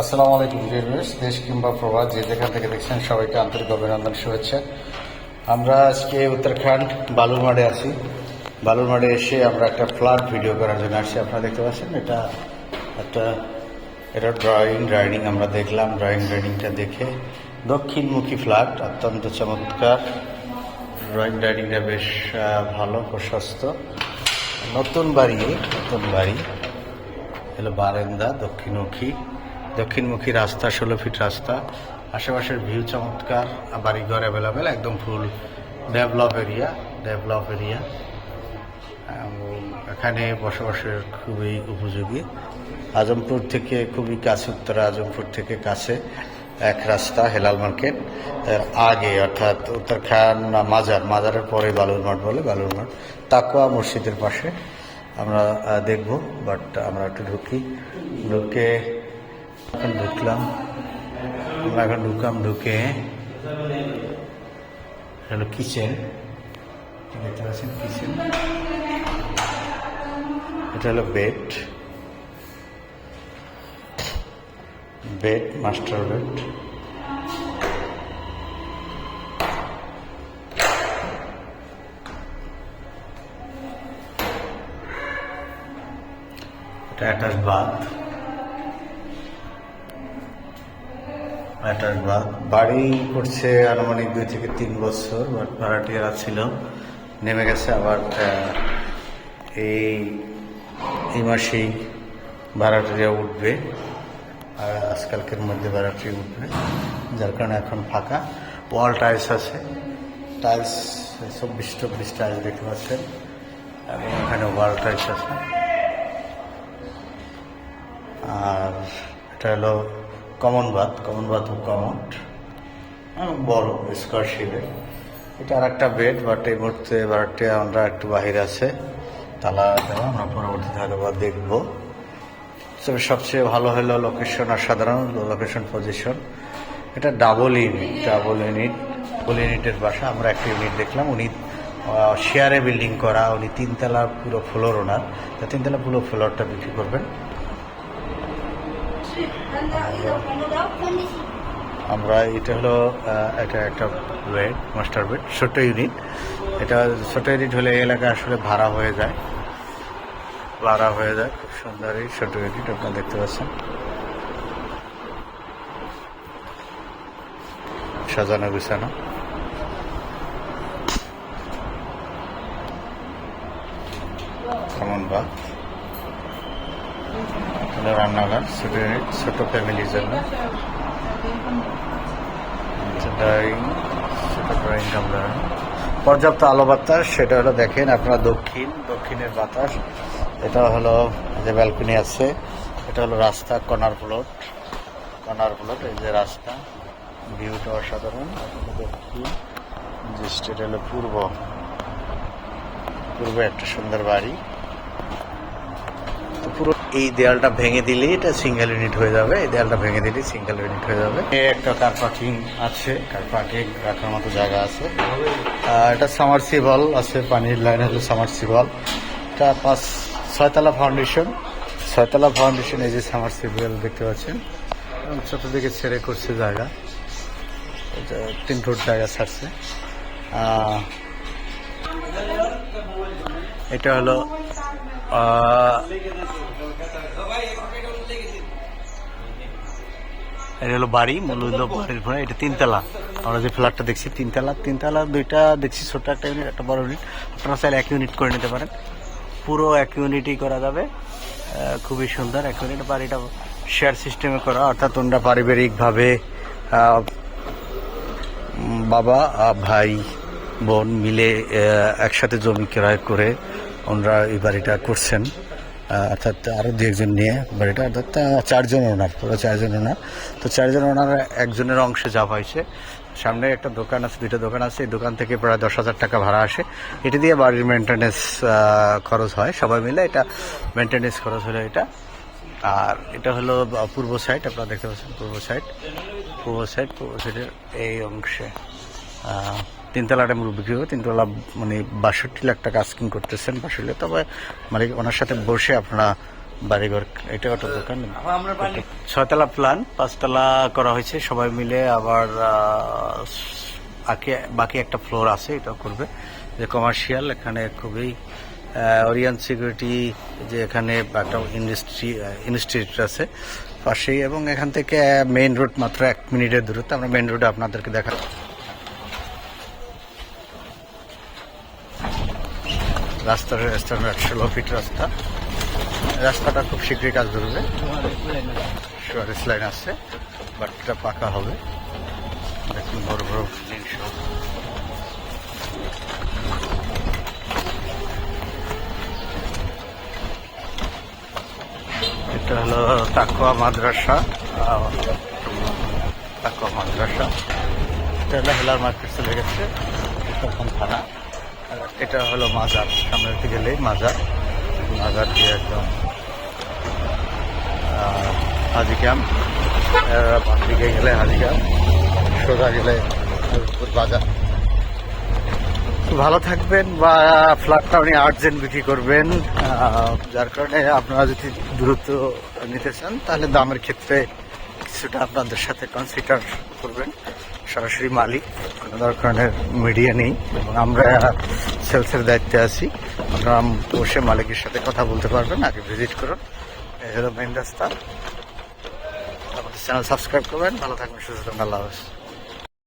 আসসালামু আলাইকুম ভিউয়ার্স দেশ কিংবা প্রবাদ যে যেখান থেকে দেখছেন, সবাইকে আন্তরিক অভিনন্দন, শুভেচ্ছা। আমরা আজকে উত্তরাখণ্ড, বালুরমাড়ে আছি। বালুরমাড়ে এসে আমরা একটা ফ্ল্যাট ভিডিও করার জন্য আসছি। আপনারা দেখতে পাচ্ছেন, এটা একটা, এটা ড্রয়িং ড্রয়িং আমরা দেখলাম। ড্রয়িং ড্রয়িংটা দেখে দক্ষিণমুখী ফ্ল্যাট অত্যন্ত চমৎকার। ড্রয়িং ডাইনিংটা বেশ ভালো, প্রশস্ত। নতুন বাড়ি নতুন বাড়ি। হলো বারান্দা, দক্ষিণমুখী। দক্ষিণমুখী রাস্তা, ষোলো ফিট রাস্তা। আশেপাশের ভিউ চমৎকার বাড়িঘর অ্যাভেলেবেল একদম full develop area develop area এখানে বসবাসের খুবই উপযোগী। আজমপুর থেকে খুবই কাছে, উত্তরা আজমপুর থেকে কাছে এক রাস্তা, হেলাল মার্কেট। এর আগে, অর্থাৎ উত্তরখান মাজার, মাজারের পরে বালুর মাঠ বলে বালুর মাঠ। তাকুয়া মসজিদের পাশে আমরা দেখব বাট আমরা একটু ঢুকি। ঢুকে এখন ঢুকলাম। আমরা এখন ঢুকলাম, ঢুকে হলো কিচেন। দেখতে পাচ্ছেন কিচেন। এটা হলো বেড। Bed, master bed. এটা অ্যাটাচ বাথ। অ্যাটাচ বাথ বাড়ি করছে আনুমানিক দুই থেকে তিন বছর, বাট ভাড়াটিয়ারা ছিল। নেমে গেছে আবার এই এই মাসেই ভাড়াটিয়া উঠবে। আর আজকালকের মধ্যে ভাড়াটি উঠবে, যার কারণে এখন ফাঁকা। ওয়াল টাইলস আছে। টাইলস, চব্বিশ চব্বিশ টাইলস দেখতে পাচ্ছেন। এবং এখানে ওয়াল টাইলস আছে। আর এটা হলো common bath common bath common বড়, স্কোয়ার শিবে এটা আর একটা বেড, বাট এই মুহূর্তে বারটে আমরা একটু বাহির আছে। তালা দেওয়া, আমরা পরবর্তীতে হয়তো বা দেখব। তবে সবচেয়ে ভালো হলো লোকেশন আর সাধারণ লোকেশন পজিশন এটা double unit double unit double ইউনিটের বাসা। আমরা একটা ইউনিট দেখলাম, উনি শেয়ারে বিল্ডিং করা, উনি তিনতলা পুরো ফ্লোর ওনার। তিনতলা পুরো ফ্লোরটা বিক্রি করবেন। আমরা এটা হলো এটা একটা বেড মাস্টার বেড ছোট্ট ইউনিট এটা ছোট ইউনিট হলে এলাকা আসলে ভাড়া হয়ে যায়। ভাড়া হয়ে যায়। খুব সুন্দর এই ছোট ইউনিট আপনারা দেখতে পাচ্ছেন। সাজানো, গুছানো। কেমন বা হলো রান্নাঘর ছোট ছোট ফ্যামিলির জন্য পর্যাপ্ত আলো বাতাস, সেটা হলো দেখেন আপনারা দক্ষিণ, দক্ষিণের বাতাস। এটা হলো যে ব্যালকনি আছে, এটা হলো রাস্তা কর্নার প্লট কর্নার প্লট এই যে রাস্তা। ভিউটা অসাধারণ। দক্ষিণ, যে স্টেট হলো পূর্ব। পূর্বে একটা সুন্দর বাড়ি। এই দেয়ালটা ভেঙে দিলেই এটা সিঙ্গেল ইউনিট হয়ে যাবে। এই দেয়ালটা ভেঙে দিলেই সিঙ্গেল ইউনিট হয়ে যাবে। একটা কার পার্কিং আছে। কার পার্কিং রাখার মতো জায়গা আছে। এটা সামারসিবল আছে, পানির লাইন হলো সামারসিবল এটা পাঁচ, ছয়তলা ফাউন্ডেশন ছয়তলা ফাউন্ডেশন এই যে সামারসিবল দেখতে পাচ্ছেন। চতুর্দিকে ছেড়ে করছে জায়গা। এটা তিন ফুট জায়গা ছাড়ছে। এটা হলো এটা হলো বাড়ি মূল হলো বাড়ির ঘরে এটা তিনতলা। আমরা যে ফ্ল্যাটটা দেখছি, তিনতলা তিনতলা, দুইটা দেখছি ছোট একটা ইউনিট একটা বড় ইউনিট আপনারা চাইলে এক ইউনিট করে নিতে পারেন। পুরো এক ইউনিটই করা যাবে। খুবই সুন্দর। এক ইউনিট বাড়িটা শেয়ার সিস্টেমে করা, অর্থাৎ তোমরা পারিবারিকভাবে বাবা ভাই, বোন মিলে একসাথে জমি ক্রয় করে ওনারা এই বাড়িটা করছেন অর্থাৎ আরও দু একজন নিয়ে বাড়িটা, অর্থাৎ চারজন ওনার, পুরো চারজন ওনার। তো চারজন ওনার একজনের অংশে যা হয়েছে, সামনে একটা দোকান আছে, দুইটা দোকান আছে, এই দোকান থেকে প্রায় দশ হাজার টাকা ভাড়া আসে। এটি দিয়ে বাড়ির মেনটেন্যান্স খরচ হয়, সবাই মিলে এটা মেনটেন্যান্স খরচ হলো এটা। আর এটা হলো পূর্ব সাইড আপনারা দেখতে পাচ্ছেন পূর্ব সাইড পূর্ব সাইড পূর্ব সাইডের এই অংশে। তিনতলাটা মুরগ বিক্রি হবে তিনতলা মানে বাষট্টি লাখ টাকা আস্কিং করতেছেন বাষট্টি তবে মানে ওনার সাথে বসে আপনারা বাড়িঘর এটা একটা দোকান। ছয়তলা প্ল্যান পাঁচতলা করা হয়েছে। সবাই মিলে আবার বাকি একটা ফ্লোর আছে এটা করবে। যে কমার্শিয়াল এখানে খুবই ওরিয়ান সিকিউরিটি যে এখানে একটা ইন্ডাস্ট্রি ইনস্টিটিউট আছে পাশেই। এবং এখান থেকে মেইন রোড মাত্র এক মিনিটের দূরত্ব। আমরা মেইন রোডে আপনাদেরকে দেখা রাস্তার স্ট্যান্ডার্ড ষোলো ফিট রাস্তা। রাস্তাটা খুব শীঘ্রই কাজ ধরবে। সুয়ারেস লাইন আছে বাট এটা পাকা হবে। দেখুন বড় বড় সব। এটা হলো তাকুয়া মাদ্রাসা। তাকুয়া মাদ্রাসা। এটা হলো হেলার মার্কেট চলে গেছে। থানা? এটা হলো মাজার, সামনের দিকে গেলেই মাজার। মাজার দিয়ে একদম হাজি ক্যাম্প। দিকে গেলে হাজি ক্যাম্প, সোজা গেলে বাজার। ভালো থাকবেন বা ফ্ল্যাটটা উনি আর্জেন্ট বিক্রি করবেন যার কারণে আপনারা যদি দূরত্ব নিতে চান, তাহলে দামের ক্ষেত্রে কিছুটা আপনাদের সাথে কনসিডার করবেন। সরাসরি মালিক। কোনো ধরনের মিডিয়া নেই। এবং আমরা সেলসের দায়িত্বে আছি। আপনারা বসে মালিকের সাথে কথা বলতে পারবেন। আগে ভিজিট করুন। এই হলো মেন রাস্তা। আমাদের চ্যানেল সাবস্ক্রাইব করবেন। ভালো থাকবেন, সুস্থ আল্লাহ হাফেজ।